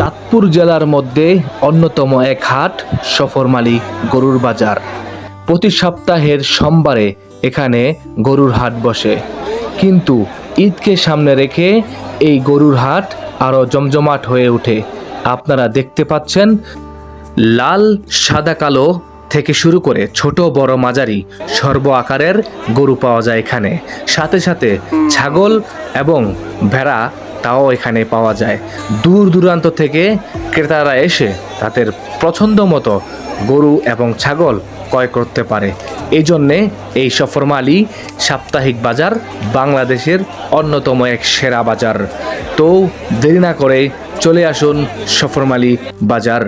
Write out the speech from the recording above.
চাঁদপুর জেলার মধ্যে অন্যতম এক হাট সফরমালি গরুর বাজার। প্রতি সপ্তাহের সোমবারে এখানে গরুর হাট বসে। কিন্তু ঈদকে সামনে রেখে এই গরুর হাট আরও জমজমাট হয়ে ওঠে। আপনারা দেখতে পাচ্ছেন, লাল, সাদা, কালো থেকে শুরু করে ছোট, বড়, মাঝারি সর্ব আকারের গরু পাওয়া যায় এখানে। সাথে সাথে ছাগল এবং ভেড়া তাও এখানে পাওয়া যায়। দূর দূরান্ত থেকে ক্রেতারা এসে তাদের পছন্দ মতো গরু এবং ছাগল ক্রয় করতে পারে। এই জন্যে এই সফরমালি সাপ্তাহিক বাজার বাংলাদেশের অন্যতম এক সেরা বাজার। তো দেরি না করে চলে আসুন সফরমালি বাজার।